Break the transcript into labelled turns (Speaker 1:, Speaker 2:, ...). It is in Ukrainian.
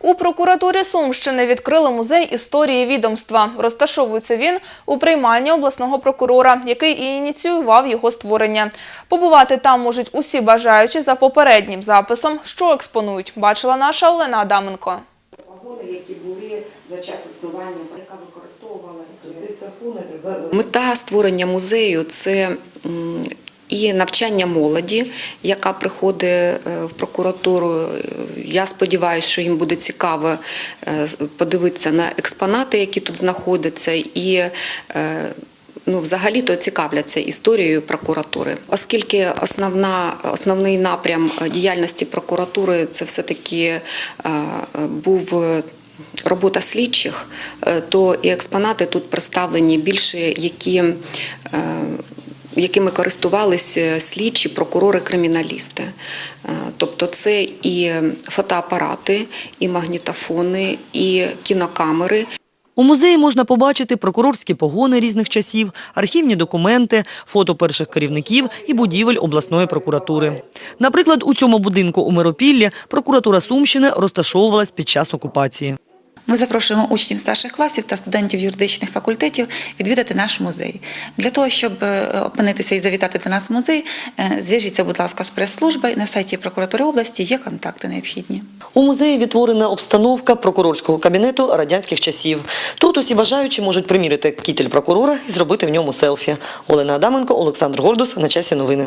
Speaker 1: У прокуратурі Сумщини відкрили музей історії відомства. Розташовується він у приймальні обласного прокурора, який і ініціював його створення. Побувати там можуть усі бажаючі за попереднім записом, що експонують. Бачила наша Олена Адаменко.
Speaker 2: вагони, які були за час існування, яка використовувалася.
Speaker 3: Мета створення музею це і навчання молоді, яка приходить е, в прокуратуру. Я сподіваюся, що їм буде цікаво е, подивитися на експонати, які тут знаходяться, і е, ну, взагалі-то цікавляться історією прокуратури. Оскільки основна, основний напрям е, діяльності прокуратури це все-таки е, був е, робота слідчих, е, то і експонати тут представлені більше, які, е, якими користувалися слідчі, прокурори, криміналісти. Е, Тобто це і фотоапарати, і магнітофони, і кінокамери,
Speaker 4: У музеї можна побачити прокурорські погони різних часів, архівні документи, фото перших керівників і будівель обласної прокуратури. Наприклад, у цьому будинку у Миропіллі прокуратура Сумщини розташовувалась під час окупації.
Speaker 5: Ми запрошуємо учнів старших класів та студентів юридичних факультетів відвідати наш музей. Для того, щоб е, опинитися і завітати до нас в музей, е, зв'яжіться, будь ласка, з прес-службою. На сайті прокуратури області є контакти необхідні.
Speaker 4: У музеї відтворена обстановка прокурорського кабінету радянських часів. Тут усі бажаючі можуть приміряти кітель прокурора і зробити в ньому селфі. Олена Адаменко, Олександр Гордус. На часі новини.